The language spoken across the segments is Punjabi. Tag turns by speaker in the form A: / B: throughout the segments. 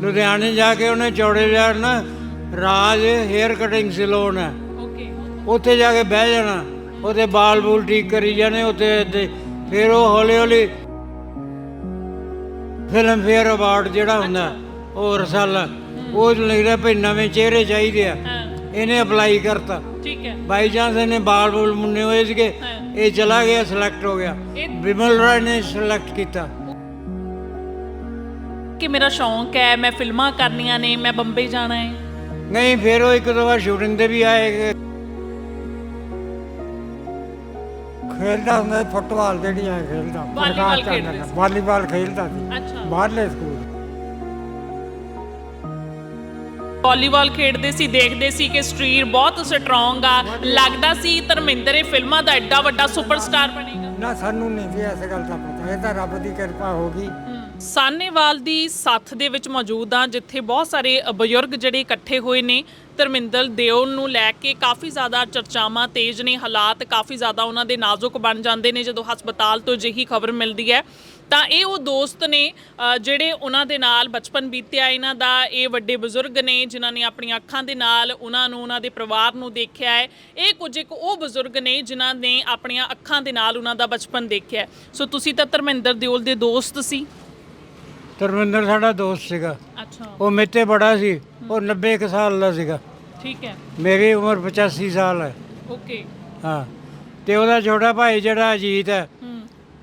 A: ਲੁਧਿਆਣੇ ਜਾ ਕੇ ਉਹਨੇ ਚੌੜੇ ਯਾਰ ਨਾ ਰਾਜ ਹੇਅਰ ਕਟਿੰਗ ਸੈਲੂਨ ਹੈ।
B: ਓਕੇ
A: ਉੱਥੇ ਜਾ ਕੇ ਬਹਿ ਜਾਣਾ। ਉਹਦੇ ਬਾਲ ਬੂਲ ਠੀਕ ਕਰੀ ਜਾਣੇ ਉੱਥੇ ਫਿਰ ਉਹ ਹੌਲੀ ਹੌਲੀ ਫਿਲਮ ਫੇਅਰ ਅਵਾਰਡ ਜਿਹੜਾ ਹੁੰਦਾ ਉਹ ਰਸਾਲਾ ਉਹ ਲਿਖਦਾ ਭਈ ਨਵੇਂ ਚਿਹਰੇ ਚਾਹੀਦੇ ਆ। ਇਹਨੇ ਅਪਲਾਈ ਕਰਤਾ।
B: ਠੀਕ ਹੈ।
A: ਬਾਈ ਚਾਂਸ ਇਹਨੇ ਬਾਲ ਬੂਲ ਮੁੰਨੇ ਹੋਏ ਸੀਗੇ। ਇਹ ਚਲਾ ਗਿਆ ਸਿਲੈਕਟ ਹੋ ਗਿਆ। ਵਿਮਲ ਰਾਏ ਨੇ ਸਿਲੈਕਟ ਕੀਤਾ।
B: ਕਿ ਮੇਰਾ ਸ਼ੌਂਕ ਹੈ ਮੈਂ ਫਿਲਮਾਂ ਕਰਨੀਆਂ ਨੇ ਮੈਂ ਬੰਬਈ ਜਾਣਾ ਹੈ।
A: ਨਹੀਂ ਫਿਰ ਉਹ ਇੱਕ ਦੋ ਵਾਰ ਸ਼ੂਟਿੰਗ ਤੇ ਵੀ ਆਏ। ਖੇਡਦਾ ਸੀ, ਫੁੱਟਬਾਲ ਜਿਹੜੀਆਂ ਖੇਡਦਾ
B: ਵਾਲੀਬਾਲ ਖੇਡਦੇ। ਸੀ।
A: ਵਾਲੀਬਾਲ ਖੇਡਦਾ ਸੀ।
B: ਅੱਛਾ।
A: ਬਾਹਰਲੇ ਸਕੂਲ
B: ਵਾਲੀਬਾਲ ਖੇਡਦੇ ਸੀ ਦੇਖਦੇ ਸੀ ਕਿ ਸਰੀਰ ਬਹੁਤ ਸਟਰੋਂਗ ਆ। ਲੱਗਦਾ ਸੀ ਧਰਮਿੰਦਰ ਇਹ ਫਿਲਮਾਂ ਦਾ ਐਡਾ ਵੱਡਾ ਸੁਪਰਸਟਾਰ ਬਣੇਗਾ।
A: ਨਾ ਸਾਨੂੰ ਨਹੀਂ ਸੀ ਇਸ ਗੱਲ ਦਾ ਪਤਾ। ਇਹ ਤਾਂ ਰੱਬ ਦੀ ਕਿਰਪਾ ਹੋ ਗਈ।
B: ਸਾਨੇਵਾਲ ਦੀ ਸੱਥ ਦੇ ਵਿੱਚ ਮੌਜੂਦ ਆ ਜਿੱਥੇ ਬਹੁਤ ਸਾਰੇ ਬਜ਼ੁਰਗ ਜਿਹੜੇ ਇਕੱਠੇ ਹੋਏ ਨੇ, ਧਰਮਿੰਦਰ ਦਿਓਲ ਨੂੰ ਲੈ ਕੇ ਕਾਫੀ ਜ਼ਿਆਦਾ ਚਰਚਾਵਾਂ ਤੇਜ਼ ਨੇ, ਹਾਲਾਤ ਕਾਫੀ ਜ਼ਿਆਦਾ ਉਹਨਾਂ ਦੇ ਨਾਜ਼ੁਕ ਬਣ ਜਾਂਦੇ ਨੇ, ਜਦੋਂ ਹਸਪਤਾਲ ਤੋਂ ਜਿਹੀ ਖਬਰ ਮਿਲਦੀ ਹੈ। ਤਾਂ ਇਹ ਉਹ ਦੋਸਤ ਨੇ ਜਿਹੜੇ ਉਹਨਾਂ ਦੇ ਨਾਲ ਬਚਪਨ ਬੀਤਿਆ, ਇਹਨਾਂ ਦਾ ਇਹ ਵੱਡੇ ਬਜ਼ੁਰਗ ਨੇ, ਜਿਨ੍ਹਾਂ ਨੇ ਆਪਣੀਆਂ ਅੱਖਾਂ ਦੇ ਨਾਲ ਉਹਨਾਂ ਨੂੰ, ਉਹਨਾਂ ਦੇ ਪਰਿਵਾਰ ਨੂੰ ਦੇਖਿਆ ਹੈ। ਇਹ ਕੁਝ ਇੱਕ ਉਹ ਬਜ਼ੁਰਗ ਨੇ, ਜਿਨ੍ਹਾਂ ਨੇ ਆਪਣੀਆਂ ਅੱਖਾਂ ਦੇ ਨਾਲ ਉਹਨਾਂ ਦਾ ਬਚਪਨ ਦੇਖਿਆ ਸੋ ਤੁਸੀਂ ਤਾਂ ਧਰਮਿੰਦਰ ਦਿਓਲ ਦੇ ਦੋਸਤ ਸੀ।
A: ਧਰਮਿੰਦਰ ਸਾਡਾ ਦੋਸਤ ਸੀਗਾ।
B: ਅੱਛਾ।
A: ਉਹ ਮੇਤੇ ਬੜਾ ਸੀ। ਉਹ 90 ਕੁ ਸਾਲ ਦਾ ਸੀਗਾ।
B: ਠੀਕ ਹੈ।
A: ਮੇਰੀ ਉਮਰ 85 ਸਾਲ ਹੈ।
B: ਓਕੇ।
A: ਹਾਂ। ਤੇ ਉਹਦਾ ਛੋਟਾ ਭਾਈ ਜਿਹੜਾ ਅਜੀਤ ਹੈ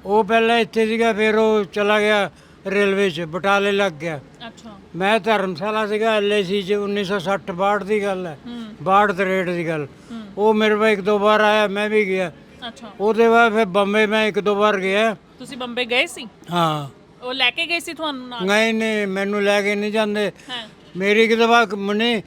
A: ਉਹ ਪਹਿਲਾਂ ਇੱਥੇ ਸੀਗਾ ਫਿਰ ਉਹ ਚਲਾ ਗਿਆ ਰੇਲਵੇ 'ਚ ਬਟਾਲੇ ਲੱਗ ਗਿਆ।
B: ਅੱਛਾ।
A: ਮੈਂ ਧਰਮਸ਼ਾਲਾ ਸੀਗਾ ਐਲਆਈਸੀ 'ਚ 1960 62 ਦੀ ਗੱਲ ਹੈ।
B: ਹੂੰ।
A: 62 ਤਰੇੜ ਦੀ ਗੱਲ। ਉਹ ਮੇਰੇ ਕੋਲ ਇੱਕ ਦੋ ਵਾਰ ਆਇਆ ਮੈਂ ਵੀ ਗਿਆ।
B: ਅੱਛਾ।
A: ਉਹਦੇ ਬਾਅਦ ਫਿਰ ਬੰਬੇ ਮੈਂ ਇੱਕ ਦੋ ਵਾਰ ਗਿਆ।
B: ਤੁਸੀਂ ਬੰਬੇ ਗਏ ਸੀ?
A: ਹਾਂ।
B: ਉਹ ਲੈ ਕੇ ਗਏ ਸੀ ਤੁਹਾਨੂੰ ਨਾਲ?
A: ਨਹੀਂ ਨਹੀਂ ਮੈਨੂੰ ਲੈ ਕੇ ਨਹੀਂ ਜਾਂਦੇ।
B: ਹਾਂ।
A: ਮੇਰੀ ਇੱਕ ਦਫਾ ਮਨੇ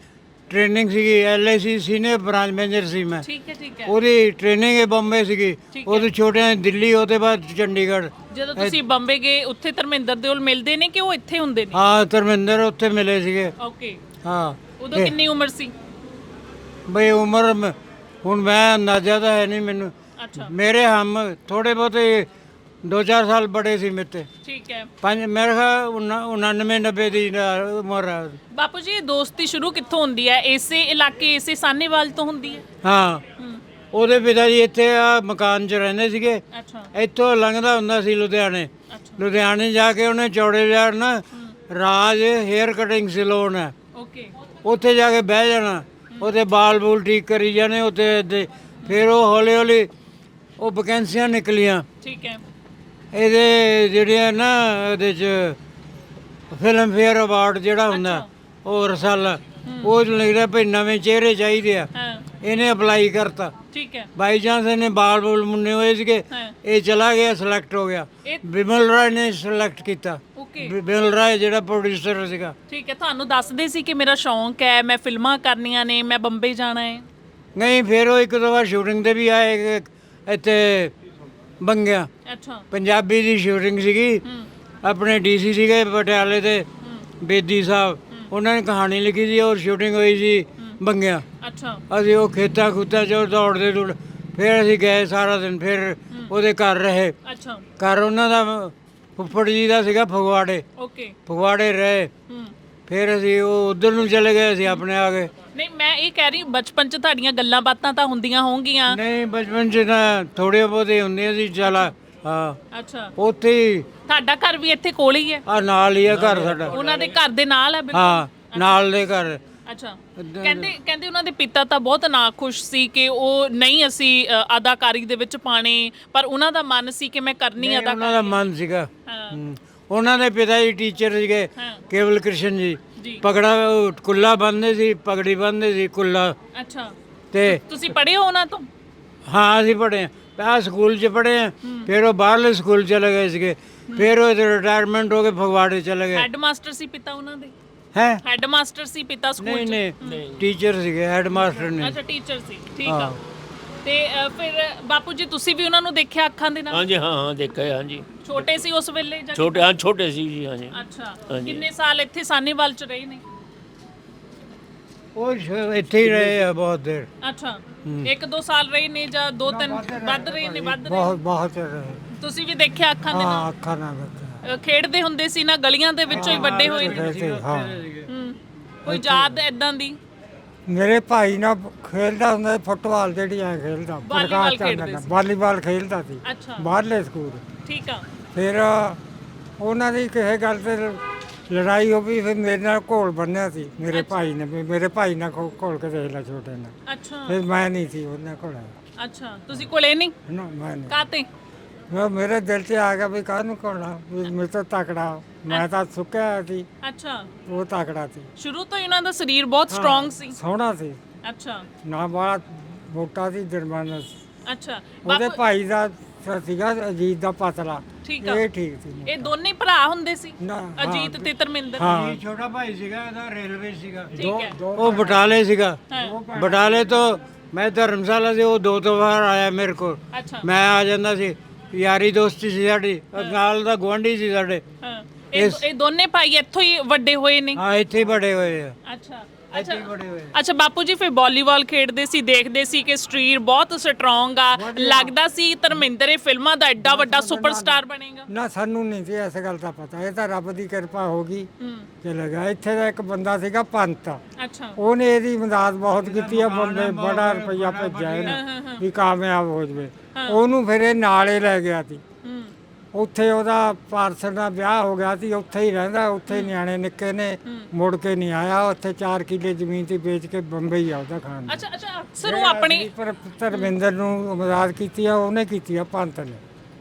A: ਟ੍ਰੇਨਿੰਗ ਸੀਗੀ ਐਲਆਈਸੀ ਸੀਨੀਅਰ ਬ੍ਰਾਂਚ ਮੈਨੇਜਰ ਸੀ ਮੈਂ।
B: ਠੀਕ ਹੈ ਠੀਕ ਹੈ।
A: ਉਹਦੀ ਟ੍ਰੇਨਿੰਗ ਹੈ ਬੰਬੇ ਸੀਗੀ। ਉਹਦੇ ਛੋਟੇ ਦਿੱਲੀ ਉਹਦੇ ਬਾਅਦ ਚੰਡੀਗੜ੍ਹ।
B: ਜਦੋਂ ਤੁਸੀਂ ਬੰਬੇ ਗਏ ਉੱਥੇ ਧਰਮਿੰਦਰ ਦਿਓਲ ਮਿਲਦੇ ਨੇ ਕਿ ਉਹ ਇੱਥੇ ਹੁੰਦੇ ਨੇ?
A: ਹਾਂ ਧਰਮਿੰਦਰ ਉੱਥੇ ਮਿਲੇ ਸੀਗੇ।
B: ਓਕੇ।
A: ਹਾਂ।
B: ਉਦੋਂ ਕਿੰਨੀ ਉਮਰ ਸੀ?
A: ਬਈ ਉਮਰ ਹੁਣ ਮੈਂ ਅੰਦਾਜ਼ਾ ਤਾਂ ਹੈ ਨਹੀਂ ਮੈਨੂੰ।
B: ਅੱਛਾ।
A: ਮੇਰੇ ਹਮ ਥੋੜੇ ਬਹੁਤੇ 2-4 ਸਾਲ ਬੜੇ ਸੀ ਮੇਤੇ
B: ਠੀਕ ਹੈ।
A: ਪੰਜ ਮੇਰੇ ਖਿਆਲ 99 90 ਦੀ ਨਾ- ਉਮਰ ਹੈ
B: ਬਾਪੂ ਜੀ ਇਹ ਦੋਸਤੀ ਸ਼ੁਰੂ ਕਿੱਥੋਂ ਹੁੰਦੀ ਹੈ? ਇਸੇ ਇਲਾਕੇ ਇਸੇ ਸਾਨੇਵਾਲ ਤੋਂ ਹੁੰਦੀ ਹੈ?
A: ਹਾਂ।
B: ਹੂੰ।
A: ਉਹਦੇ ਪਿਤਾ ਜੀ ਇੱਥੇ ਆ ਮਕਾਨ 'ਚ ਰਹਿੰਦੇ ਸੀਗੇ।
B: ਅੱਛਾ।
A: ਇੱਥੋਂ ਲੰਘਦਾ ਹੁੰਦਾ ਸੀ ਲੁਧਿਆਣੇ।
B: ਅੱਛਾ।
A: ਲੁਧਿਆਣੇ ਜਾ ਕੇ ਉਹਨੇ ਚੌੜੇ ਯਾਰ ਨਾ ਰਾਜ ਹੇਅਰ ਕਟਿੰਗ ਸੈਲੂਨ ਹੈ।
B: ਓਕੇ।
A: ਉੱਥੇ ਜਾ ਕੇ ਬਹਿ ਜਾਣਾ। ਉਹਦੇ ਬਾਲ ਬੂਲ ਠੀਕ ਕਰੀ ਜਾਣੇ ਉੱਥੇ ਦੇ- ਫਿਰ ਉਹ ਹੌਲੀ ਹੌਲੀ ਉਹ ਵੈਕੈਂਸੀਆਂ ਨਿਕਲੀਆਂ।
B: ਠੀਕ ਹੈ।
A: ਇਹਦੇ ਜਿਹੜੀਆਂ ਨਾ ਇਹਦੇ ਚ ਫਿਲਮ ਫੇਅਰ ਅਵਾਰਡ ਜਿਹੜਾ ਹੁੰਦਾ ਉਹ ਰਸਾਲਾ ਉਹ 'ਚ ਲਿਖਦਾ ਭਈ ਨਵੇਂ ਚਿਹਰੇ ਚਾਹੀਦੇ ਆ। ਇਹਨੇ ਅਪਲਾਈ ਕਰਤਾ।
B: ਠੀਕ ਹੈ।
A: ਬਾਈ ਚਾਂਸ ਇਹਨੇ ਬਾਲ ਬੂਲ ਮੁੰਨੇ ਹੋਏ ਸੀਗੇ ਇਹ ਚਲਾ ਗਿਆ ਸਿਲੈਕਟ ਹੋ ਗਿਆ। ਵਿਮਲ ਰਾਏ ਨੇ ਸਿਲੈਕਟ ਕੀਤਾ। ਵਿਮਲ ਰਾਏ ਜਿਹੜਾ ਪ੍ਰੋਡਿਊਸਰ ਸੀਗਾ।
B: ਠੀਕ ਹੈ ਤੁਹਾਨੂੰ ਦੱਸਦੇ ਸੀ ਕਿ ਮੇਰਾ ਸ਼ੌਂਕ ਹੈ ਮੈਂ ਫਿਲਮਾਂ ਕਰਨੀਆਂ ਨੇ ਮੈਂ ਬੰਬਈ ਜਾਣਾ ਹੈ।
A: ਨਹੀਂ ਫਿਰ ਉਹ ਇੱਕ ਦੋ ਵਾਰ ਸ਼ੂਟਿੰਗ ਤੇ ਵੀ ਆਏ ਇੱਥੇ ਬੰਗਿਆ।
B: ਅੱਛਾ।
A: ਪੰਜਾਬੀ ਦੀ ਸ਼ੂਟਿੰਗ ਸੀਗੀ। ਆਪਣੇ ਡੀਸੀ ਸੀਗੇ ਪਟਿਆਲੇ ਦੇ ਬੇਦੀ ਸਾਹਿਬ। ਉਹਨਾਂ ਨੇ ਕਹਾਣੀ ਲਿਖੀ ਸੀ ਔਰ ਸ਼ੂਟਿੰਗ ਹੋਈ ਸੀ ਬੰਗਿਆ।
B: ਅੱਛਾ।
A: ਅਸੀਂ ਉਹ ਖੇਤਾਂ ਖੂਤਾਂ 'ਚ ਦੌੜਦੇ ਦੌੜ ਫਿਰ ਅਸੀਂ ਗਏ ਸਾਰਾ ਦਿਨ ਫਿਰ ਉਹਦੇ ਘਰ ਰਹੇ।
B: ਅੱਛਾ।
A: ਘਰ ਉਹਨਾਂ ਦਾ ਫੁੱਫੜ ਜੀ ਦਾ ਸੀਗਾ ਫਗਵਾੜੇ।
B: ਓਕੇ।
A: ਫਗਵਾੜੇ ਰਹੇ। ਫਿਰ ਅਸੀਂ ਉਹ ਉਧਰ ਨੂੰ ਚਲੇ ਗਏ ਅਸੀਂ ਆਪਣੇ ਆ ਗਏ।
B: ਨਹੀਂ ਮੈਂ ਇਹ ਕਹਿ ਰਹੀ ਬਚਪਨ ਚ ਤੁਹਾਡੀਆਂ ਗੱਲਾਂ ਬਾਤਾਂ ਤਾਂ ਹੁੰਦੀਆਂ ਹੋਣਗੀਆਂ।
A: ਨਹੀਂ ਬਚਪਨ 'ਚ ਨਾ ਥੋੜੇ ਬਹੁਤੇ ਹੁੰਦੇ ਸੀ ਚਲਾ ਹਾਂ।
B: ਅੱਛਾ।
A: ਉੱਥੇ ਹੀ
B: ਤੁਹਾਡਾ ਘਰ ਵੀ ਇੱਥੇ ਕੋਲ ਹੀ ਹੈ?
A: ਆ ਨਾਲ ਹੀ ਆ ਘਰ ਸਾਡਾ।
B: ਉਹਨਾਂ ਦੇ ਘਰ ਦੇ ਨਾਲ ਹੈ ਬਿਲਕੁਲ?
A: ਹਾਂ ਨਾਲ ਦੇ ਘਰ।
B: ਅੱਛਾ। ਕਹਿੰਦੇ ਕਹਿੰਦੇ ਉਹਨਾਂ ਦੇ ਪਿਤਾ ਤਾਂ ਬਹੁਤ ਨਾਖੁਸ਼ ਸੀ ਕਿ ਉਹ ਨਹੀਂ ਅਸੀਂ ਅ, ਅਦਾਕਾਰੀ ਦੇ ਵਿੱਚ ਪਾਣੇ ਪਰ ਉਹਨਾਂ ਦਾ ਮਨ ਸੀ ਕਿ ਮੈਂ ਕਰਨੀ ਅਦਾ
A: ਉਹਨਾਂ ਦਾ ਮਨ ਸੀਗਾ।
B: ਹਾਂ।
A: ਹੂੰ। ਉਹਨਾਂ ਦੇ ਪਿਤਾ ਜੀ ਟੀਚਰ ਸੀਗੇ
B: ਹਾਂ।
A: ਕੇਵਲ ਕ੍ਰਿਸ਼ਨ ਜੀ।
B: ਜੀ।
A: ਪਗੜਾ ਉਹ ਕੁੱਲਾ ਬੰਨਦੇ ਸੀ ਪਗੜੀ ਬੰਨਦੇ ਸੀ ਕੁੱਲਾ।
B: ਅੱਛਾ।
A: ਤੇ
B: ਤੁਸੀਂ ਪੜ੍ਹੇ ਹੋ ਉਹਨਾਂ ਤੋਂ?
A: ਹਾਂ ਅਸੀਂ ਪੜ੍ਹੇ ਆ ਸਕੂਲ 'ਚ ਪੜ੍ਹੇ ਆ ਫਿਰ ਉਹ ਬਾਹਰਲੇ ਸਕੂਲ ਚਲੇ ਗਏ ਸੀਗੇ। ਫਿਰ ਉਹ ਰਿਟਾਇਰਮੈਂਟ ਹੋ ਕੇ ਫਗਵਾੜੇ ਚਲੇ ਗਏ।
B: ਹੈੱਡ ਮਾਸਟਰ ਸੀ ਪਿਤਾ ਉਹਨਾਂ ਦੇ?
A: ਹੈ?
B: ਹੈੱਡ ਮਾਸਟਰ ਸੀ ਪਿਤਾ ਸਕੂਲ
A: ਨਹੀਂ
B: ਚ?
A: ਨਹੀਂ। ਟੀਚਰ ਸੀਗੇ ਹੈਡ ਮਾਸਟਰ ਨੇ।
B: ਅੱਛਾ ਟੀਚਰ ਸੀ। ਠੀਕ
A: ਹਾਂ।
B: ਤੇ ਅ, ਫਿਰ ਬਾਪੂ ਜੀ ਤੁਸੀਂ ਵੀ ਉਹਨਾਂ ਨੂੰ ਦੇਖਿਆ ਅੱਖਾਂ ਦੇ ਨਾਲ?
C: ਹਾਂਜੀ ਹਾਂ ਹਾਂ ਦੇਖਿਆ ਹਾਂਜੀ।
B: ਛੋਟੇ ਸੀ ਉਸ ਵੇਲੇ ਜਾਂ
C: ਛੋਟੇ ਹਾਂ ਛੋਟੇ ਸੀ ਜੀ ਹਾਂਜੀ।
B: ਅੱਛਾ
C: ਹਾਂਜੀ।
B: ਕਿੰਨੇ ਸਾਲ ਇੱਥੇ ਸਾਨੀਵਾਲ ਚ ਰਹੇ ਨੇ?
A: ਉਹ ਸ਼- ਇੱਥੇ ਹੀ ਰਹੇ ਆ ਬਹੁਤ ਦੇਰ।
B: ਅੱਛਾ ਇੱਕ ਦੋ ਸਾਲ ਰਹੇ ਨੇ ਜਾਂ ਦੋ ਤਿੰਨ ਵੱਧ ਰਹੇ ਨੇ ਵੱਧ ਰਹੇ?
A: ਬਹੁਤ ਬਹੁਤ ਰਹੇ।
B: ਤੁਸੀਂ ਵੀ ਦੇਖਿਆ ਅੱਖਾਂ ਦੇ ਨਾਲ?
A: ਹਾਂ ਅੱਖਾਂ ਨਾਲ ਦੇਖਿਆ।
B: ਅ, ਖੇਡਦੇ ਹੁੰਦੇ ਸੀ ਨਾ ਗਲੀਆਂ ਦੇ ਵਿੱਚੋਂ ਹੀ ਵੱਡੇ ਹੋਏ ਨੇ?
D: ਹਾਂ।
B: ਹੂੰ। ਕੋਈ ਯਾਦ ਐਦਾਂ ਦੀ?
D: ਮੇਰੇ ਭਾਈ ਨਾਲ ਖੇਲਦਾ ਹੁੰਦਾ ਸੀ ਫੁੱਟਬਾਲ ਜਿਹੜੀ ਐ ਖੇਲਦਾ
B: ਵਾਲੀਬਾਲ ਖੇਡਦੇ ਸੀ।
D: ਵਾਲੀਬਾਲ ਖੇਲਦਾ ਸੀ
B: ਅੱਛਾ।
D: ਬਾਹਰਲੇ ਸਕੂਲ।
B: ਠੀਕ ਆ।
D: ਫਿਰ ਉਹਨਾਂ ਦੀ ਕਿਸੇ ਗੱਲ ਤੇ ਲੜਾਈ ਹੋ ਗਈ ਫਿਰ ਮੇਰੇ ਨਾਲ ਘੋਲ ਬੰਨਿਆ ਸੀ ਮੇਰੇ ਭਾਈ ਨੇ ਵੀ ਮੇਰੇ ਭਾਈ ਨਾਲ ਘੋ- ਘੋਲ ਕੇ ਦੇਖ ਲਾ ਛੋਟੇ ਨਾਲ।
B: ਅੱਛਾ।
D: ਫਿਰ ਮੈਂ ਨਹੀਂ ਸੀ ਉਹਨਾਂ ਕੋਲ
B: ਅੱਛਾ ਤੁਸੀਂ ਕੋਲੇ ਨਹੀਂ?
D: ਨਾ ਮੈਂ ਨਹੀਂ।
B: ਕਾਤੇ
D: ਮੈਂ ਮੇਰੇ ਦਿਲ 'ਚ ਆ ਗਿਆ ਵੀ ਕਾਹਨੂੰ ਕੋਣਾ ਵੀ ਮੇਰੇ ਤੋਂ ਤਕੜਾ ਮੈਂ ਤਾਂ ਸੁੱਕਿਆ ਹੋਇਆ ਸੀ
B: ਅੱਛਾ
D: ਉਹ ਤਕੜਾ ਸੀ
B: ਸ਼ੁਰੂ ਤੋਂ ਹੀ ਉਹਨਾਂ ਦਾ ਸਰੀਰ ਬਹੁਤ ਸਟਰੋਂਗ ਸੀ
D: ਸੋਹਣਾ ਸੀ
B: ਅੱਛਾ
D: ਨਾ ਬੜਾ ਮੋਟਾ ਸੀ ਜਰਮਾਨਾ ਸੀ
B: ਅੱਛਾ
D: ਉਹਦੇ
B: ਬਾਪੂ
D: ਭਾਈ ਦਾ ਸ- ਸੀਗਾ ਅਜੀਤ ਦਾ ਪਤਲਾ
B: ਠੀਕ ਆ
D: ਇਹ ਠੀਕ ਸੀ
B: ਇਹ ਦੋਨੇ ਭਰਾ ਹੁੰਦੇ ਸੀ
D: ਨਾ ਹਾਂ,
B: ਅਜੀਤ ਤੇ ਧਰਮਿੰਦਰ
D: ਹਾਂ
A: ਇਹ ਛੋਟਾ ਭਾਈ ਸੀਗਾ ਇਹਦਾ ਰੇਲਵੇ ਸੀਗਾ
B: ਠੀਕ ਹੈ
A: ਉਹ ਬਟਾਲੇ ਸੀਗਾ
B: ਹਾਂ
A: ਬਟਾਲੇ ਤੋਂ ਮੈਂ ਧਰਮਸ਼ਾਲਾ से वो दो दो बार आया मेरे को
B: ਅੱਛਾ
A: ਮੈਂ ਆ ਜਾਂਦਾ ਸੀ ਯਾਰੀ ਦੋਸਤੀ ਸੀ ਸਾਡੀ ਔਰ ਨਾਲ ਦਾ ਗਵਾਂਢੀ ਸੀ ਸਾਡੇ।
B: ਹਾਂ। ਇਹ ਇਹ ਦੋਨੇ ਭਾਈ ਇੱਥੋਂ ਹੀ ਵੱਡੇ ਹੋਏ ਨੇ?
A: ਹਾਂ ਇੱਥੇ ਹੀ ਬੜੇ ਹੋਏ ਆ।
B: ਅੱਛਾ। ਅੱਛਾ ਬਾਪੂ ਜੀ ਫਿਰ ਵਾਲੀਬਾਲ ਖੇਡਦੇ ਸੀ ਦੇਖਦੇ ਸੀ ਕਿ ਸਰੀਰ ਬਹੁਤ ਸਟਰੋਂਗ ਆ। ਲੱਗਦਾ ਸੀ ਧਰਮਿੰਦਰ ਇਹ ਫਿਲਮਾਂ ਦਾ ਐਡਾ ਵੱਡਾ ਸੁਪਰਸਟਾਰ ਬਣੇਗਾ।
D: ਨਾ ਸਾਨੂੰ ਨਹੀਂ ਸੀ ਇਸ ਗੱਲ ਦਾ ਪਤਾ। ਇਹ ਤਾਂ ਰੱਬ ਦੀ ਕਿਰਪਾ ਹੋ ਗਈ ਚਲੇ ਗਿਆ ਇੱਥੇ ਦਾ ਇੱਕ ਬੰਦਾ ਸੀਗਾ ਪੰਤ।
B: ਅੱਛਾ।
D: ਉਹਨੇ ਇਹਦੀ ਮਦਦ ਬਹੁਤ ਕੀਤੀ ਆ ਬੰਦੇ ਬੜਾ ਰੁਪਈਆ ਭੇਜਿਆ ਇਹਨੇ ਵੀ ਕਾਮਯਾਬ ਹੋ ਜਵੇ। ਉਹਨੂੰ ਫਿਰ ਇਹ ਨਾਲੇ ਲੈ ਗਿਆ ਸੀ। ਉੱਥੇ ਉਹਦਾ ਪਾਰਸਲ ਦਾ ਵਿਆਹ ਹੋ ਗਿਆ ਸੀ ਉੱਥੇ ਹੀ ਰਹਿੰਦਾ ਉੱਥੇ ਨਿਆਣੇ ਨਿੱਕੇ ਨੇ ਮੁੜ ਕੇ ਨਹੀਂ ਆਇਆ ਉੱਥੇ 4 ਕਿੱਲੇ ਜ਼ਮੀਨ ਤੇ ਵੇਚ ਕੇ ਬੰਬਈ ਆ ਉਹਦਾ ਖਾਣ
B: ਅੱਛਾ ਅੱਛਾ ਅਕਸਰ ਉਹ ਆਪਣੀ
D: ਪਰ ਧਰਮਿੰਦਰ ਨੂੰ ਮਦਦ ਕੀਤੀ ਆ ਉਹਨੇ ਕੀਤੀ ਆ ਪੰਤ ਨੇ।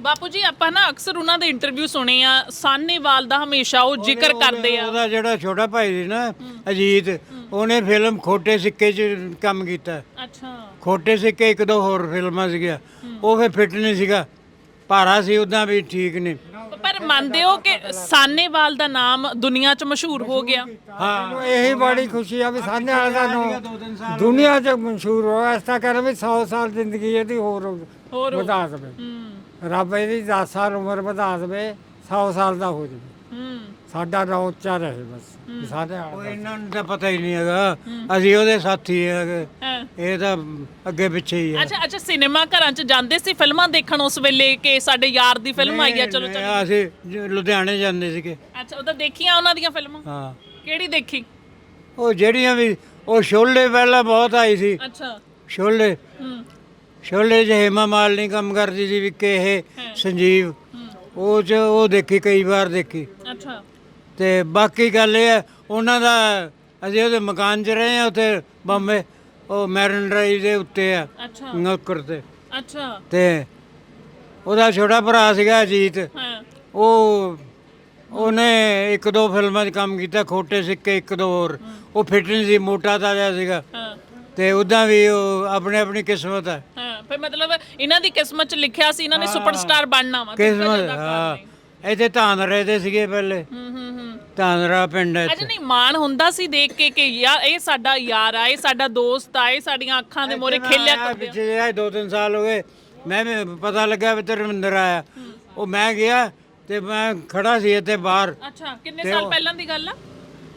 B: ਬਾਪੂ ਜੀ ਆਪਾਂ ਨਾ ਅਕਸਰ ਉਹਨਾਂ ਦੇ ਇੰਟਰਵਿਊ ਸੁਣੇ ਆ ਸਾਹਨੇਵਾਲ ਦਾ ਹਮੇਸ਼ਾ ਉਹ ਜ਼ਿਕਰ ਕਰਦੇ ਆ।
A: ਉਹਦਾ ਜਿਹੜਾ ਛੋਟਾ ਭਾਈ ਸੀ ਨਾ ਅਜੀਤ ਉਹਨੇ ਫਿਲਮ ਖੋਟੇ ਸਿੱਕੇ 'ਚ ਕੰਮ ਕੀਤਾ।
B: ਅੱਛਾ।
A: ਖੋਟੇ ਸਿੱਕੇ ਇੱਕ ਦੋ ਹੋਰ ਫਿਲਮਾਂ ਸੀਗੀਆਂ ਉਹ ਫਿਰ ਫਿੱਟ ਨਹੀਂ ਸੀਗਾ। ਭਾਰਾ ਸੀ ਉਦਾਂ ਵੀ ਠੀਕ ਨਹੀਂ
B: ਪਰ ਮੰਨਦੇ ਹੋ ਕਿ ਸਾਹਨੇਵਾਲ ਦਾ ਨਾਮ ਦੁਨੀਆ 'ਚ ਮਸ਼ਹੂਰ ਹੋ ਗਿਆ?
D: ਹਾਂ। ਇਹੀ ਬੜੀ ਖੁਸ਼ੀ ਆ ਵੀ ਸਾਹਮਣੇ ਵਾਲੇ ਦਾ ਨੂੰ ਦੁਨੀਆ 'ਚ ਮਸ਼ਹੂਰ ਹੋਇਆ। ਇਸ ਤਾਂ ਕਰ ਵੀ 100 ਸਾਲ ਜ਼ਿੰਦਗੀ ਇਹਦੀ ਹੋਰ ਵਧਾ ਦੇਵੇ। ਰੱਬ ਇਹਦੀ 10 ਸਾਲ ਉਮਰ ਵਧਾ ਦੇਵੇ 100 ਸਾਲ ਦਾ ਹੋ ਜਾਵੇ।
B: ਹੂੰ।
D: ਸਾਡਾ ਨਾਂ ਉੱਚਾ ਰਹੇ ਬਸ ਵੀ ਸਾਡੇ
A: ਉਹ
D: ਵਾਲਾ
A: ਇਹਨਾਂ ਨੂੰ ਤਾਂ ਪਤਾ ਹੀ ਨਹੀਂ ਹੈਗਾ। ਅਸੀਂ ਉਹਦੇ ਸਾਥੀ ਹੈਗੇ।
B: ਹਾਂ।
A: ਇਹ ਤਾਂ ਅੱਗੇ ਪਿੱਛੇ ਹੀ ਹੈ।
B: ਅੱਛਾ ਅੱਛਾ ਸਿਨੇਮਾ ਘਰਾਂ 'ਚ ਜਾਂਦੇ ਸੀ ਫਿਲਮਾਂ ਦੇਖਣ ਉਸ ਵੇਲੇ ਕਿ ਸਾਡੇ ਯਾਰ ਦੀ ਫਿਲਮ ਆਈ ਆ ਚਲੋ
A: ਨਹੀਂ,
B: ਚਲੋ।
A: ਅਸੀਂ ਜ- ਲੁਧਿਆਣੇ ਜਾਂਦੇ ਸੀਗੇ।
B: ਅੱਛਾ ਉਹਦਾ ਦੇਖੀਆਂ ਉਹਨਾਂ ਦੀਆਂ ਫਿਲਮਾਂ?
A: ਹਾਂ।
B: ਕਿਹੜੀ ਦੇਖੀ?
A: ਉਹ ਜਿਹੜੀਆਂ ਵੀ ਉਹ ਸ਼ੋਲੇ ਪਹਿਲਾਂ ਬਹੁਤ ਆਈ ਸੀ।
B: ਅੱਛਾ।
A: ਸ਼ੋਲੇ
B: ਹੂੰ।
A: ਸ਼ੋਲੇ 'ਚ ਹੇਮਾ ਮਾਲਿਨੀ ਕੰਮ ਕਰਦੀ ਸੀ ਵਿੱਕੇ ਇਹ ਸੰਜੀਵ। ਉਹ 'ਚ ਉਹ ਦੇਖੀ ਕਈ ਵਾਰ ਦੇਖੀ।
B: ਅੱਛਾ।
A: ਤੇ ਬਾਕੀ ਗੱਲ ਇਹ ਹੈ ਉਹਨਾਂ ਦਾ ਅਸੀਂ ਉਹਦੇ ਮਕਾਨ 'ਚ ਰਹੇ ਆ ਉੱਥੇ ਬੰਬੇ ਉਹ ਮੈਰਨ ਡਰਾਈਵ ਦੇ ਉੱਤੇ ਆ
B: ਅੱਛਾ।
A: ਨੌਕਰ ਤੇ।
B: ਅੱਛਾ।
A: ਤੇ ਉਹਦਾ ਛੋਟਾ ਭਰਾ ਸੀਗਾ ਅਜੀਤ।
B: ਹਾਂ।
A: ਉਹ ਉਹਨੇ ਇੱਕ ਦੋ ਫਿਲਮਾਂ 'ਚ ਕੰਮ ਕੀਤਾ ਖੋਟੇ ਸਿੱਕੇ ਇੱਕ ਦੋ ਹੋਰ। ਉਹ ਫਿਟਨੈਸ ਸੀ ਮੋਟਾ ਤਾਜ਼ਾ ਸੀਗਾ।
B: ਹਾਂ।
A: ਤੇ ਉਦਾਂ ਵੀ ਉਹ ਆਪਣੇ ਆਪਣੀ ਕਿਸਮਤ ਹੈ।
B: ਹਾਂ ਫਿਰ ਮਤਲਬ ਇਹਨਾਂ ਦੀ ਕਿਸਮਤ 'ਚ ਲਿਖਿਆ ਸੀ ਇਹਨਾਂ ਨੇ ਸੁਪਰਸਟਾਰ ਬਣਨਾ ਵਾ
A: ਕਿਸਮਤ ਹਾਂ। ਇੱਥੇ ਧਾਨ ਰਹੇ ਦੇ ਸੀਗੇ ਪਹਿਲੇ।
B: ਹੂੰ ਹੂੰ ਹੂੰ।
A: ਧਾਨਰਾ ਪਿੰਡ ਹੈ
B: ਅੱਛਾ
A: ਇੱਥੇ।
B: ਨਹੀਂ ਮਾਣ ਹੁੰਦਾ ਸੀ ਦੇਖ ਕੇ ਕਿ ਯਾਰ ਇਹ ਸਾਡਾ ਯਾਰ ਆ ਇਹ ਸਾਡਾ ਦੋਸਤ ਆ ਇਹ ਸਾਡੀਆਂ ਅੱਖਾਂ ਦੇ ਮੋਰੇ ਖੇਲਿਆ
A: ਆਇਆ
B: ਕਰਦੇ ਆ।
A: ਪਿੱਛੇ ਜਿਹਾ ਦੋ ਤਿੰਨ ਸਾਲ ਹੋ ਗਏ। ਮੈਂ ਵੀ ਪਤਾ ਲੱਗਾ ਵੀ ਧਰਮਿੰਦਰ ਆਇਆ। ਉਹ ਮੈਂ ਗਿਆ ਤੇ ਮੈਂ ਖੜਾ ਸੀ ਇੱਥੇ ਬਾਹਰ।
B: ਅੱਛਾ ਕਿੰਨੇ ਸਾਲ ਪਹਿਲਾਂ ਦੀ ਗੱਲ ਆ?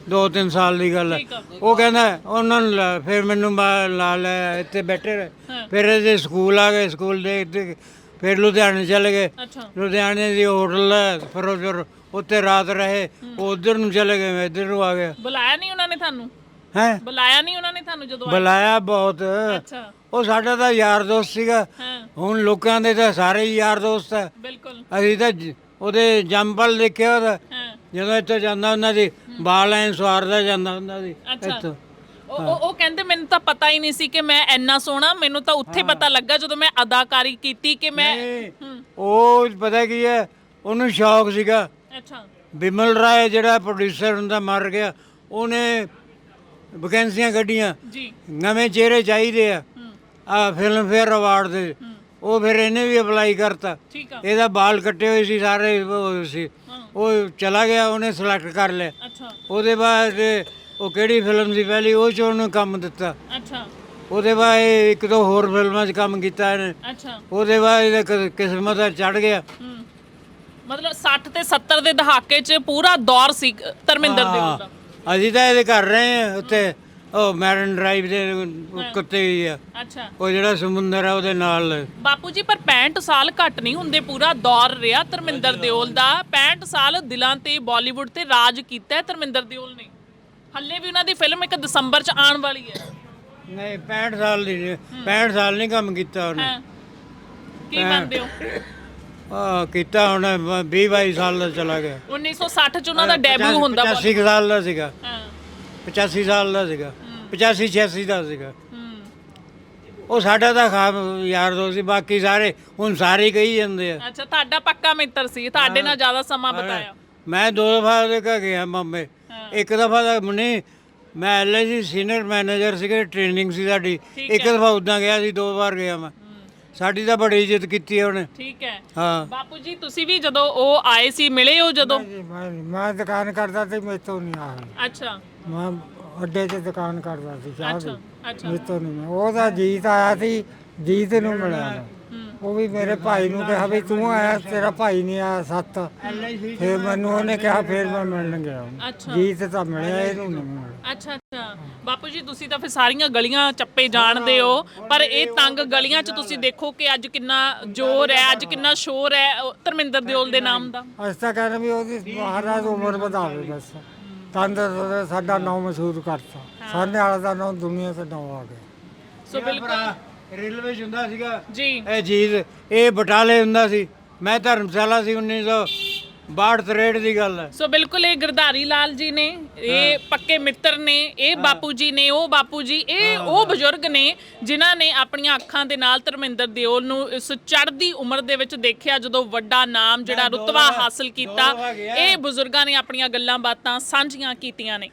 A: ਦੋ ਤਿੰਨ ਸਾਲ ਦੀ ਗੱਲ ਹੈ
B: ਠੀਕ ਆ।
A: ਉਹ ਕਹਿੰਦਾ ਉਹਨਾਂ ਨੂੰ ਲਾ- ਫਿਰ ਮੈਨੂੰ ਬਾ- ਲਾ ਲਿਆ ਇੱਥੇ ਬੈਠੇ ਰਹੇ। ਫਿਰ ਇਹਦੇ ਸਕੂਲ ਆ ਗਏ ਸਕੂਲ ਦੇ ਦੇ- ਫਿਰ ਲੁਧਿਆਣੇ ਚਲੇ ਗਏ।
B: ਅੱਛਾ।
A: ਲੁਧਿਆਣੇ ਦੀ ਹੋਟਲ ਹੈ ਫਿਰੋਜ਼ਪੁਰ ਉੱਥੇ ਰਾਤ ਰਹੇ ਉਹ ਉਧਰ ਨੂੰ ਚਲੇ ਗਏ ਮੈਂ ਇੱਧਰ ਨੂੰ ਆ ਗਿਆ।
B: ਬੁਲਾਇਆ ਨਹੀਂ ਉਹਨਾਂ ਨੇ ਤੁਹਾਨੂੰ?
A: ਹੈ?
B: ਬੁਲਾਇਆ ਨਹੀਂ ਉਹਨਾਂ ਨੇ ਤੁਹਾਨੂੰ ਜਦੋਂ ਆਏ?
A: ਬੁਲਾਇਆ ਬਹੁਤ।
B: ਅੱਛਾ।
A: ਉਹ ਸਾਡਾ ਤਾਂ ਯਾਰ ਦੋਸਤ ਸੀਗਾ।
B: ਹਾਂ।
A: ਹੁਣ ਲੋਕਾਂ ਦੇ ਤਾਂ ਸਾਰੇ ਹੀ ਯਾਰ ਦੋਸਤ ਹੈ।
B: ਬਿਲਕੁਲ।
A: ਅਸੀਂ ਤਾਂ ਜ- ਉਹਦੇ ਜੰਪਲ ਦੇਖਿਆ ਉਹਦਾ।
B: ਹਾਂ।
A: ਜਦੋਂ ਇੱਥੋਂ ਜਾਂਦਾ ਹੁੰਦਾ ਸੀ ਬਾਲ ਐਂ ਸਵਾਰਦਾ ਜਾਂਦਾ ਹੁੰਦਾ ਸੀ
B: ਅੱਛਾ।
A: ਇੱਥੋਂ।
B: ਉਹ ਉਹ- ਕਹਿੰਦੇ ਮੈਨੂੰ ਤਾਂ ਪਤਾ ਹੀ ਨਹੀਂ ਸੀ ਕਿ ਮੈਂ ਇੰਨਾ ਸੋਹਣਾ। ਮੈਨੂੰ ਤਾਂ ਉੱਥੇ ਪਤਾ ਲੱਗਾ ਜਦੋਂ ਮੈਂ ਅਦਾਕਾਰੀ ਕੀਤੀ ਕਿ ਮੈਂ ਹੂੰ।
A: ਉਹ ਪਤਾ ਕੀ ਹੈ? ਉਹਨੂੰ ਸ਼ੌਕ ਸੀਗਾ।
B: ਅੱਛਾ।
A: ਬਿਮਲ ਰਾਏ ਜਿਹੜਾ ਪ੍ਰੋਡਿਊਸਰ ਹੁੰਦਾ ਮਰ ਗਿਆ ਉਹਨੇ ਵੈਕੈਂਸੀਆਂ ਕੱਢੀਆਂ।
B: ਜੀ।
A: ਨਵੇਂ ਚਿਹਰੇ ਚਾਹੀਦੇ ਆ।
B: ਹੂੰ।
A: ਆ ਫਿਲਮ ਫੇਅਰ ਅਵਾਰਡ ਦੇ। ਉਹ ਫਿਰ ਇਹਨੇ ਵੀ ਅਪਲਾਈ ਕਰਤਾ।
B: ਠੀਕ ਆ।
A: ਇਹਦਾ ਬਾਲ ਕੱਟੇ ਹੋਏ ਸੀ ਸਾਰੇ ਉਹ ਸੀ।
B: ਹਾਂ।
A: ਉਹ ਚਲਾ ਗਿਆ ਉਹਨੇ ਸਿਲੈਕਟ ਕਰ ਲਿਆ।
B: ਅੱਛਾ।
A: ਉਹਦੇ ਬਾਅਦ ਉਹ ਕਿਹੜੀ ਫਿਲਮ ਸੀ? ਪਹਿਲੀ ਉਹ ਚ ਉਹਨੂੰ ਕੰਮ ਦਿੱਤਾ।
B: ਅੱਛਾ।
A: ਉਹਦੇ ਬਾਅਦ ਇਹ ਇੱਕ ਦੋ ਹੋਰ ਫਿਲਮਾਂ 'ਚ ਕੰਮ ਕੀਤਾ ਇਹਨੇ।
B: ਅੱਛਾ।
A: ਉਹਦੇ ਬਾਅਦ ਇਹਦਾ ਕ- ਕਿਸਮਤ ਚੜ ਗਿਆ।
B: ਹੂੰ। ਮਤਲਬ 60 ਤੇ 70 ਦੇ ਦਹਾਕੇ 'ਚ ਪੂਰਾ ਦੌਰ ਸੀ ਧਰਮਿੰਦਰ ਦੇ
A: ਹਾਂ,
B: ਦਾ
A: ਅਸੀਂ ਤਾਂ ਇਹਦੇ ਘਰ ਰਹੇ ਹਾਂ ਉੱਥੇ। ਉਹ ਮੈਰਨ ਡਰਾਈਵ ਦੇ ਕੁੱਤੇ ਹੀ ਆ।
B: ਅੱਛਾ।
A: ਉਹ ਜਿਹੜਾ ਸਮੁੰਦਰ ਆ ਉਹਦੇ ਨਾਲ।
B: ਬਾਪੂ ਜੀ ਪਰ 65 ਸਾਲ ਘੱਟ ਨਹੀਂ ਹੁੰਦੇ ਪੂਰਾ ਦੌਰ ਰਿਹਾ ਧਰਮਿੰਦਰ ਦਿਓਲ ਦਾ। 65 ਸਾਲ ਦਿਲਾਂ ਤੇ ਬਾਲੀਵੁੱਡ ਤੇ ਰਾਜ ਕੀਤਾ ਹੈ ਧਰਮਿੰਦਰ ਦਿਓਲ ਨੇ। ਹੱਲੇ ਵੀ ਉਹਨਾਂ ਦੀ ਫਿਲਮ ਇੱਕ ਦਸੰਬਰ ਚ ਆਉਣ ਵਾਲੀ ਹੈ।
A: ਨਹੀਂ 65 ਸਾਲ ਦੀ ਨਹੀਂ, 65 ਸਾਲ ਨਹੀਂ ਕੰਮ ਕੀਤਾ ਉਹਨੇ।
B: ਹਾਂ। ਕੀ ਮੰਨਦੇ ਹੋ?
A: ਆ ਕੀਤਾ ਹੁਣ 20 22 ਸਾਲ ਦਾ ਚਲਾ ਗਿਆ।
B: 1960 ਚ ਉਹਨਾਂ ਦਾ ਡੈਬਿਊ ਹੁੰਦਾ
A: 85 ਕੁ ਸਾਲ ਦਾ ਸੀਗਾ।
B: ਹਾਂ।
A: 85 ਸਾਲ ਦਾ ਸੀਗਾ। 85 86 ਦਾ ਸੀਗਾ।
B: ਹੂੰ।
A: ਉਹ ਸਾਡਾ ਤਾਂ ਖਾਬ ਯਾਰ ਦੋਸਤ ਸੀ ਬਾਕੀ ਸਾਰੇ ਹੁਣ ਸਾਰੇ ਕਹੀ ਜਾਂਦੇ ਆ।
B: ਅੱਛਾ ਤੁਹਾਡਾ ਪੱਕਾ ਮਿੱਤਰ ਸੀ ਤੁਹਾਡੇ ਨਾਲ ਜ਼ਿਆਦਾ ਸਮਾਂ ਬਿਤਾਇਆ।
A: ਮੈਂ ਦੋ ਦਫਾ ਉਹਦੇ ਘਰ ਗਿਆ ਮਾਮੇ। ਇੱਕ ਦਫਾ ਤਾਂ ਨਹੀਂ ਮੈਂ ਐਲਆਈਸੀ ਸੀਨੀਅਰ ਮੈਨੇਜਰ ਸੀਗੇ ਟ੍ਰੇਨਿੰਗ ਸੀ ਸਾਡੀ। ਇੱਕ ਦਫਾ ਉਦਾਂ ਗਿਆ ਸੀ ਦੋ ਵਾਰ ਗਿਆ ਮੈਂ। ਸਾਡੀ ਤਾਂ ਬੜੀ ਇੱਜ਼ਤ ਕੀਤੀ ਹੈ ਉਹਨੇ।
B: ਠੀਕ ਹੈ।
A: ਹਾਂ।
B: ਬਾਪੂ ਜੀ ਤੁਸੀਂ ਵੀ ਜਦੋਂ ਉਹ ਆਏ ਸੀ ਮਿਲੇ ਹੋ ਜਦੋਂ?
D: ਮੈਂ ਮੈਂ ਦੁਕਾਨ ਕਰਦਾ ਤੇ ਮੇਰੇ ਤੋਂ ਨਹੀਂ ਆਇਆ।
B: ਅੱਛਾ।
D: ਮੈਂ ਅੱਡੇ ਤੇ ਦੁਕਾਨ ਕਰਦਾ ਸੀ ਚਾਹ ਦੀ।
B: ਅੱਛਾ ਅੱਛਾ।
D: ਮੇਰੇ ਤੋਂ ਨਹੀਂ ਮੈਂ। ਉਹਦਾ ਜੀਤ ਆਇਆ ਸੀ ਜੀਤ ਨੂੰ ਮਿਲਿਆ ਉਹ ਵੀ ਮੇਰੇ ਭਾਈ ਨੂੰ ਕਿਹਾ ਵੀ ਤੂੰ ਆਇਆ ਤੇਰਾ ਭਾਈ ਨਹੀਂ ਆਇਆ ਸੱਤ। ਫਿਰ ਮੈਨੂੰ ਉਹਨੇ ਕਿਹਾ ਫਿਰ ਮੈਂ ਮਿਲਣ ਗਿਆ।
B: ਅੱਛਾ।
D: ਜੀਤ ਤਾਂ ਮਿਲਿਆ ਇਹਨੂੰ ਨਹੀਂ ਮਿਲਿਆ।
B: ਅੱਛਾ ਅੱਛਾ। ਬਾਪੂ ਜੀ ਤੁਸੀਂ ਤਾਂ ਫਿਰ ਸਾਰੀਆਂ ਗਲੀਆਂ ਚੱਪੇ ਜਾਣਦੇ ਹੋ ਪਰ ਇਹ ਤੰਗ ਗਲੀਆਂ 'ਚ ਤੁਸੀਂ ਦੇਖੋ ਕਿ ਅੱਜ ਕਿੰਨਾ ਜ਼ੋਰ ਹੈ ਅੱਜ ਕਿੰਨਾ ਸ਼ੋਰ ਹੈ ਉਹ ਧਰਮਿੰਦਰ ਦਿਓਲ ਦੇ ਨਾਮ ਦਾ।
D: ਅਸੀਂ ਤਾਂ ਕਹਿੰਦੇ ਵੀ ਉਹਦੀ ਮਹਾਰਾਜ ਉਮਰ ਵਧਾਵੇ ਬਸ। ਤੰਦਰੁਸਤ ਸਾਡਾ ਨਾਮ ਮਸ਼ਹੂਰ ਕਰਤਾ। ਸਾਹਨੇ ਵਾਲਾ ਦਾ ਨਾਮ ਦੁਨੀਆ ਤੇ ਨਾਮ ਆ ਗਿਆ।
B: ਸੋ ਬਿਲਕੁਲ।
A: ਰੇਲਵੇ 'ਚ ਹੁੰਦਾ ਸੀਗਾ।
B: ਜੀ।
A: ਇਹ ਚੀਜ਼ ਇਹ ਬਟਾਲੇ ਹੁੰਦਾ ਸੀ। ਮੈਂ ਧਰਮਸ਼ਾਲਾ ਸੀ 1962 63 ਦੀ ਗੱਲ ਹੈ।
B: ਸੋ ਬਿਲਕੁਲ ਇਹ ਗਿਰਧਾਰੀ ਲਾਲ ਜੀ ਨੇ ਇਹ ਪੱਕੇ ਮਿੱਤਰ ਨੇ ਇਹ ਬਾਪੂ ਜੀ ਨੇ ਉਹ ਬਾਪੂ ਜੀ ਇਹ ਉਹ ਬਜ਼ੁਰਗ ਨੇ ਜਿਨ੍ਹਾਂ ਨੇ ਆਪਣੀਆਂ ਅੱਖਾਂ ਦੇ ਨਾਲ ਧਰਮਿੰਦਰ ਦਿਓਲ ਨੂੰ ਇਸ ਚੜ੍ਹਦੀ ਉਮਰ ਦੇ ਵਿੱਚ ਦੇਖਿਆ ਜਦੋਂ ਵੱਡਾ ਨਾਮ ਜਿਹੜਾ ਰੁਤਬਾ ਹਾਸਲ ਕੀਤਾ। ਇਹ ਬਜ਼ੁਰਗਾਂ ਨੇ ਆਪਣੀਆਂ ਗੱਲਾਂ ਬਾਤਾਂ ਸਾਂਝੀਆਂ ਕੀਤੀਆਂ ਨੇ।